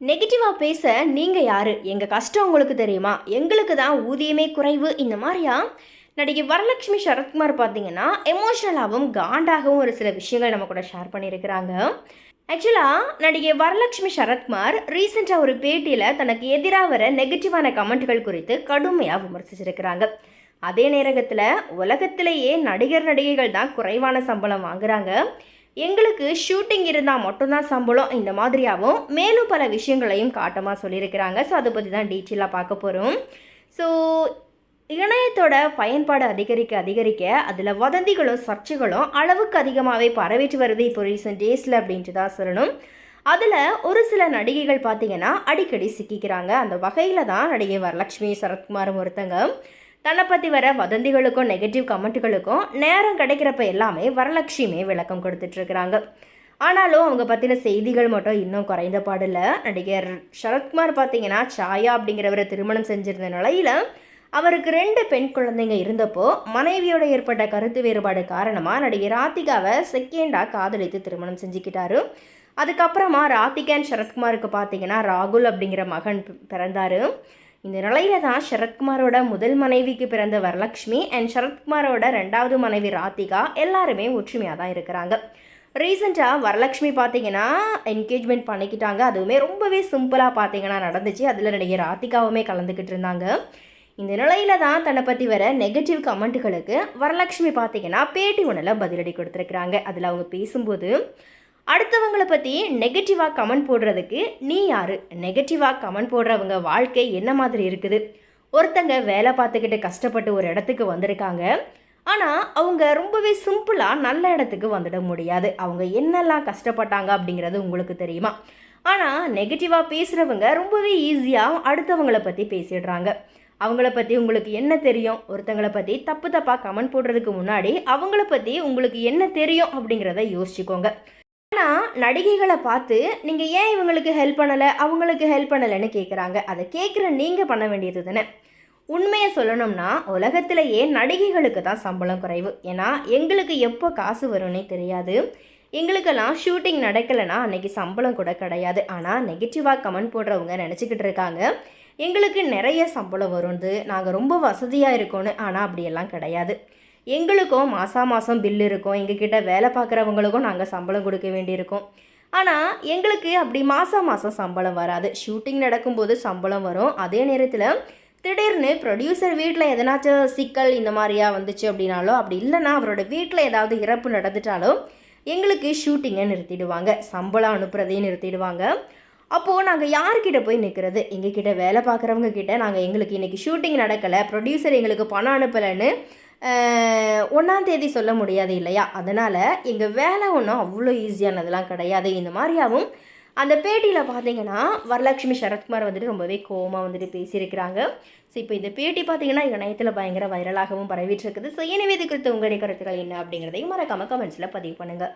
நெகட்டிவாக பேச நீங்கள் யார்? எங்கள் கஷ்டம் உங்களுக்கு தெரியுமா? எங்களுக்கு தான் ஊதியமே குறைவு. இந்த மாதிரியா? நடிகை வரலட்சுமி சரத்குமார் பார்த்தீங்கன்னா எமோஷ்னலாகவும் காண்டாகவும் ஒரு சில விஷயங்கள் நம்ம கூட ஷேர் பண்ணியிருக்கிறாங்க. ஆக்சுவலாக நடிகை வரலட்சுமி சரத்குமார் ரீசெண்டாக ஒரு பேட்டியில் தனக்கு எதிராக வர நெகட்டிவான கமெண்ட்கள் குறித்து கடுமையாக விமர்சிச்சிருக்கிறாங்க. அதே நேரத்தில் உலகத்திலேயே நடிகர் நடிகைகள் தான் குறைவான சம்பளம் வாங்குறாங்க. எங்களுக்கு ஷூட்டிங் இருந்தால் மட்டும்தான் சம்பளம். இந்த மாதிரியாகவும் மேலும் பல விஷயங்களையும் காட்டமாக சொல்லியிருக்கிறாங்க. ஸோ அதை பற்றி தான் டீட்டெயிலாக பார்க்க போகிறோம் ஸோ இணையத்தோட பயன்பாடு அதிகரிக்க அதிகரிக்க அதில் வதந்திகளும் சர்ச்சைகளும் அளவுக்கு அதிகமாகவே பரவிட்டு வருது இப்போ ரீசெண்ட் டேஸில் அப்படின்ட்டு தான் சொல்லணும். அதில் ஒரு சில நடிகைகள் பார்த்தீங்கன்னா அடிக்கடி சிக்கிக்கிறாங்க. அந்த வகையில் தான் நடிகை வரலட்சுமி சரத்குமாரும் ஒருத்தங்க. தன்னை பற்றி வர வதந்திகளுக்கும் நெகட்டிவ் கமெண்ட்டுகளுக்கும் நேரம் கிடைக்கிறப்ப எல்லாமே வரலட்சுமி விளக்கம் கொடுத்துட்ருக்குறாங்க. ஆனாலும் அவங்க பற்றின செய்திகள் மட்டும் இன்னும் குறைந்த பாடில்ல. நடிகர் சரத்குமார் பார்த்தீங்கன்னா சாயா அப்படிங்கிறவரை திருமணம் செஞ்சிருந்த நிலையில் அவருக்கு ரெண்டு பெண் குழந்தைங்க இருந்தப்போ மனைவியோட ஏற்பட்ட கருத்து வேறுபாடு காரணமாக நடிகை ராதிகாவை செகண்டாக காதலித்து திருமணம் செஞ்சுக்கிட்டாரு. அதுக்கப்புறமா ராதிகா சரத்குமாருக்கு பார்த்தீங்கன்னா ராகுல் அப்படிங்கிற மகன் பிறந்தார். இந்த நிலையில தான் சரத்குமாரோட முதல் மனைவிக்கு பிறந்த வரலட்சுமி அண்ட் சரத்குமாரோட ரெண்டாவது மனைவி ராதிகா எல்லாருமே ஒற்றுமையாக தான் இருக்கிறாங்க. ரீசெண்டாக வரலக்ஷ்மி பார்த்தீங்கன்னா என்கேஜ்மெண்ட் பண்ணிக்கிட்டாங்க. அதுவுமே ரொம்பவே சிம்பிளாக பார்த்தீங்கன்னா நடந்துச்சு. அதில் நடிகை ராதிகாவுமே கலந்துக்கிட்டு இருந்தாங்க. இந்த நிலையில தான் தன்னை பற்றி வர நெகட்டிவ் கமெண்ட்டுகளுக்கு வரலட்சுமி பார்த்தீங்கன்னா பேட்டி ஒன்றில் பதிலடி கொடுத்துருக்குறாங்க. அதில் அவங்க பேசும்போது அடுத்தவங்களை பற்றி நெகட்டிவாக கமெண்ட் போடுறதுக்கு நீ யார்? நெகட்டிவாக கமெண்ட் போடுறவங்க வாழ்க்கை என்ன மாதிரி இருக்குது? ஒருத்தங்க வேலை பார்த்துக்கிட்டு கஷ்டப்பட்டு ஒரு இடத்துக்கு வந்திருக்காங்க. ஆனால் அவங்க ரொம்பவே சிம்பிளாக நல்ல இடத்துக்கு வந்துட முடியாது. அவங்க என்னெல்லாம் கஷ்டப்பட்டாங்க அப்படிங்கிறது உங்களுக்கு தெரியுமா? ஆனால் நெகட்டிவாக பேசுகிறவங்க ரொம்பவே ஈஸியாக அடுத்தவங்களை பற்றி பேசிடுறாங்க. அவங்கள பற்றி உங்களுக்கு என்ன தெரியும்? ஒருத்தங்களை பற்றி தப்பு தப்பாக கமெண்ட் போடுறதுக்கு முன்னாடி அவங்கள பற்றி உங்களுக்கு என்ன தெரியும் அப்படிங்கிறத யோசிச்சுக்கோங்க. ஆனால் நடிகைகளை பார்த்து நீங்கள் ஏன் இவங்களுக்கு ஹெல்ப் பண்ணலை? அவங்களுக்கு ஹெல்ப் பண்ணலைன்னு கேட்குறாங்க அதை கேட்குற நீங்கள் பண்ண வேண்டியது தானே? உண்மையை சொல்லணும்னா உலகத்திலேயே நடிகைகளுக்கு தான் சம்பளம் குறைவு. ஏன்னா எங்களுக்கு எப்போ காசு வரும்னே தெரியாது. எங்களுக்கெல்லாம் ஷூட்டிங் நடக்கலைன்னா அன்றைக்கி சம்பளம் கூட கிடையாது. ஆனால் நெகட்டிவாக கமெண்ட் போடுறவங்க நினச்சிக்கிட்டு இருக்காங்க. எங்களுக்கு நிறைய சம்பளம் வரும்னு நாங்கள் ரொம்ப வசதியாக இருக்கோன்னு ஆனால் அப்படியெல்லாம் கிடையாது. எங்களுக்கும் மாதம் மாதம் பில் இருக்கும். எங்ககிட்ட வேலை பார்க்குறவங்களுக்கும் நாங்கள் சம்பளம் கொடுக்க வேண்டியிருக்கும். ஆனால் எங்களுக்கு அப்படி மாதம் மாதம் சம்பளம் வராது. ஷூட்டிங் நடக்கும்போது சம்பளம் வரும். அதே நேரத்தில் திடீர்னு ப்ரொடியூசர் வீட்டில் எதனாச்சும் சிக்கல் இந்த மாதிரியா வந்துச்சு அப்படின்னாலோ அப்படி இல்லைன்னா அவரோட வீட்டில் ஏதாவது இறப்பு நடந்துட்டாலும் எங்களுக்கு ஷூட்டிங்கை நிறுத்திடுவாங்க. சம்பளம் அனுப்புறதையும் நிறுத்திடுவாங்க. அப்போது நாங்கள் யார்கிட்ட போய் நிற்கிறது எங்ககிட்ட வேலை பார்க்குறவங்க கிட்ட நாங்கள் எங்களுக்கு இன்றைக்கி ஷூட்டிங் நடக்கலை. ப்ரொடியூசர் எங்களுக்கு பணம் அனுப்பலைன்னு ஒன்றாந்தேதி சொல்ல முடியாது இல்லையா? அதனால் எங்கள் வேலை ஒன்றும் அவ்வளோ ஈஸியானதெல்லாம் கிடையாது. இந்த மாதிரியாகவும் அந்த பேட்டியில் பார்த்தீங்கன்னா வரலட்சுமி சரத்குமார் வந்துட்டு ரொம்பவே கோபமாக வந்துட்டு பேசியிருக்கிறாங்க. ஸோ இப்போ இந்த பேட்டி பார்த்தீங்கன்னா இணையத்தில் பயங்கர வைரலாகவும் பரவிட்டு இருக்குது. ஸோ எனவே இது குறித்து உங்களுடைய கருத்துக்கள் என்ன அப்படிங்கிறதையும் மறக்காமல் கமெண்ட்ஸில் பதிவு பண்ணுங்கள்